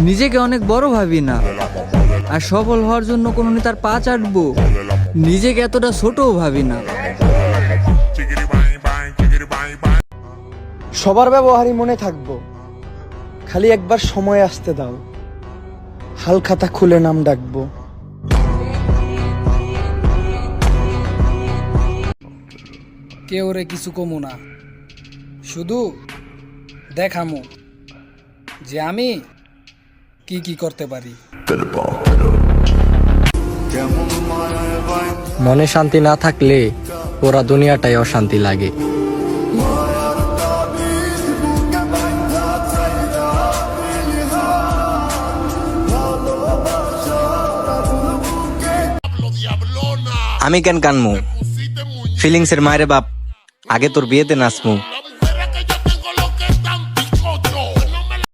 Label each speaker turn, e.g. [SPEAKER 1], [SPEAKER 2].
[SPEAKER 1] নিজেকে অনেক বড় ভাবি না। আর সফল হওয়ার জন্য কোনো তার পা চাটবো। নিজেকে এতটা ছোটও ভাবি না।
[SPEAKER 2] সবার ব্যবহারই মনে থাকব। খালি একবার সময় আসতে দাও। হাল খাতা খুলে নাম ডাকবো।
[SPEAKER 3] কেউ রে কিছু কমু না। শুধু দেখামু। যে আমি কি কি করতে পারি।
[SPEAKER 4] মনে শান্তি না থাকলে পুরা দুনিয়াটাই অশান্তি লাগে।
[SPEAKER 5] আমি কেন কানমু? ফিলিংসের মায়ের বাপ, আগে তোর বিয়েতে নাচমু।